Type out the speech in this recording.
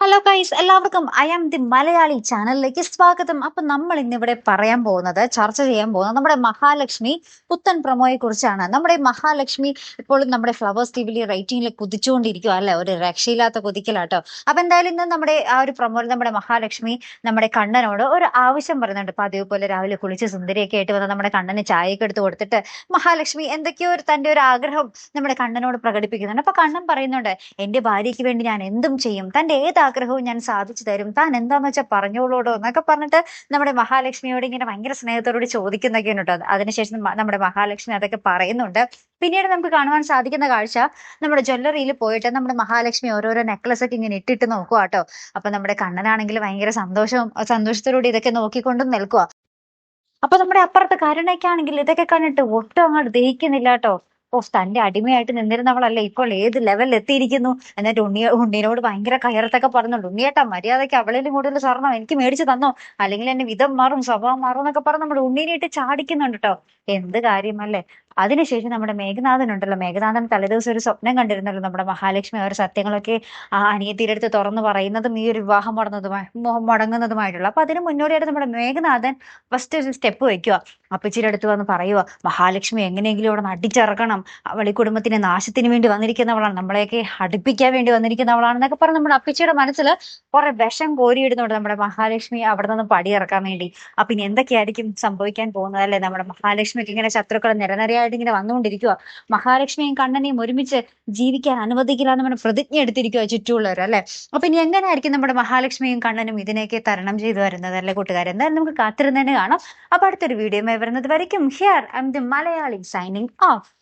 Hello കൈസ് എല്ലാവർക്കും I am the Malayali ചാനലിലേക്ക് സ്വാഗതം. അപ്പൊ നമ്മൾ ഇന്നിവിടെ പറയാൻ പോകുന്നത് ചർച്ച ചെയ്യാൻ പോകുന്നത് നമ്മുടെ മഹാലക്ഷ്മി പുത്തൻ പ്രമോയെ കുറിച്ചാണ്. നമ്മുടെ മഹാലക്ഷ്മി ഇപ്പോഴും നമ്മുടെ ഫ്ലവേഴ്സ് ടി വിയിൽ റേറ്റിംഗിൽ കുതിച്ചുകൊണ്ടിരിക്കുക അല്ലെ? ഒരു രക്ഷയില്ലാത്ത കുതിക്കലാട്ടോ. അപ്പൊ എന്തായാലും ഇന്ന് നമ്മുടെ ആ ഒരു പ്രൊമോയിൽ നമ്മുടെ മഹാലക്ഷ്മി നമ്മുടെ കണ്ണനോട് ഒരു ആവശ്യം പറയുന്നുണ്ട്. പതിവ് പോലെ രാവിലെ കുളിച്ച് സുന്ദരിയൊക്കെ ആയിട്ട് വന്ന നമ്മുടെ കണ്ണന് ചായയൊക്കെ എടുത്ത് കൊടുത്തിട്ട് മഹാലക്ഷ്മി എന്തൊക്കെയോ ഒരു തന്റെ ഒരു ആഗ്രഹം നമ്മുടെ കണ്ണനോട് പ്രകടിപ്പിക്കുന്നുണ്ട്. അപ്പൊ കണ്ണൻ പറയുന്നുണ്ട് എന്റെ ഭാര്യയ്ക്ക് വേണ്ടി ഞാൻ എന്തും ചെയ്യും. തന്റെ ഏത് ആഗ്രഹവും ഞാൻ സാധിച്ചു തരും. താൻ എന്താന്ന് വെച്ചാൽ പറഞ്ഞോളൂടോ എന്നൊക്കെ പറഞ്ഞിട്ട് നമ്മുടെ മഹാലക്ഷ്മിയോട് ഇങ്ങനെ ഭയങ്കര സ്നേഹത്തോട് ചോദിക്കുന്നൊക്കെ ഉണ്ട്. അതിനുശേഷം നമ്മുടെ മഹാലക്ഷ്മി അതൊക്കെ പറയുന്നുണ്ട്. പിന്നീട് നമുക്ക് കാണുവാൻ സാധിക്കുന്ന കാഴ്ച നമ്മുടെ ജ്വല്ലറിയിൽ പോയിട്ട് നമ്മുടെ മഹാലക്ഷ്മി ഓരോരോ നെക്ലസ് ഒക്കെ ഇങ്ങനെ ഇട്ടിട്ട് നോക്കുക കേട്ടോ അപ്പൊ നമ്മുടെ കണ്ണനാണെങ്കിൽ ഭയങ്കര സന്തോഷം സന്തോഷത്തോടുകൂടി ഇതൊക്കെ നോക്കിക്കൊണ്ടും നിൽക്കുക അപ്പൊ നമ്മുടെ അപ്പുറത്ത് കരുണയ്ക്കാണെങ്കിൽ ഇതൊക്കെ കണ്ടിട്ട് ഒട്ടും അങ്ങോട്ട് ദഹിക്കുന്നില്ല കേട്ടോ ഓ തന്റെ അടിമയായിട്ട് നിന്നിരുന്നവളല്ലേ ഇപ്പോൾ ഏത് ലെവലിൽ എത്തിയിരിക്കുന്നു? എന്നിട്ട് ഉണ്ണി ഉണ്ണിനോട് ഭയങ്കര കയറത്തൊക്കെ പറഞ്ഞുണ്ട് ഉണ്ണിയേട്ടാ മര്യാദയ്ക്ക് അവളിലും കൂടുതൽ സ്വർണം എനിക്ക് മേടിച്ചു തന്നോ? അല്ലെങ്കിൽ എന്നെ വിധം മാറും സ്വഭാവം മാറും എന്നൊക്കെ പറഞ്ഞ് നമ്മൾ ഉണ്ണീനെ ഇട്ട് ചാടിക്കുന്നുണ്ട് കേട്ടോ എന്ത് കാര്യമല്ലേ? അതിനുശേഷം നമ്മുടെ മേഘനാഥൻ ഉണ്ടല്ലോ. മേഘനാഥൻ തലേദിവസം ഒരു സ്വപ്നം കണ്ടിരുന്നല്ലോ നമ്മുടെ മഹാലക്ഷ്മി. അവർ സത്യങ്ങളൊക്കെ ആ അനിയത്തിയുടെ തുറന്നു പറയുന്നതും ഈ ഒരു വിവാഹം മുടങ്ങുന്നതുമായി മുടങ്ങുന്നതുമായിട്ടുള്ള. അപ്പൊ അതിന് മുന്നോടിയായിട്ട് നമ്മുടെ മേഘനാഥൻ ഫസ്റ്റ് ഒരു സ്റ്റെപ്പ് വെക്കുക. അപ്പച്ചിയുടെ അടുത്ത് വന്ന് പറയുക മഹാലക്ഷ്മി എങ്ങനെയെങ്കിലും ഇവിടെ അടിച്ചിറക്കണം അവൾ ഈ കുടുംബത്തിന്റെ നാശത്തിന് വേണ്ടി വന്നിരിക്കുന്നവളാണ്. നമ്മളെയൊക്കെ അടുപ്പിക്കാൻ വേണ്ടി വന്നിരിക്കുന്നവളാണെന്നൊക്കെ പറഞ്ഞ് നമ്മുടെ അപ്പച്ചിയുടെ മനസ്സിൽ കുറെ വിഷം കോരിയിടുന്നുണ്ട് നമ്മുടെ മഹാലക്ഷ്മി അവിടെ നിന്ന് പടിയിറക്കാൻ വേണ്ടി. അപ്പൊ ഇനി എന്തൊക്കെയായിരിക്കും സംഭവിക്കാൻ പോകുന്നത് അല്ലെ? നമ്മുടെ മഹാലക്ഷ്മിക്ക് ഇങ്ങനെ ശത്രുക്കൾ നിരനിരയായിട്ട് ഇങ്ങനെ വന്നുകൊണ്ടിരിക്കുക മഹാലക്ഷ്മിയും കണ്ണനെയും ഒരുമിച്ച് ജീവിക്കാൻ അനുവദിക്കില്ല എന്ന് പറഞ്ഞ പ്രതിജ്ഞ എടുത്തിരിക്കുക ചുറ്റുമുള്ളവർ അല്ലെ? അപ്പൊ ഇനി എങ്ങനെയായിരിക്കും നമ്മുടെ മഹാലക്ഷ്മിയും കണ്ണനും ഇതിനെയൊക്കെ തരണം ചെയ്തു വരുന്നത് അല്ലെ കൂട്ടുകാർ എന്തായാലും നമുക്ക് കാത്തിരുന്ന് തന്നെ കാണാം. അപ്പൊ അടുത്തൊരു വീഡിയോ വരുന്നത് വരയ്ക്കും. Here I'm the Malayali signing off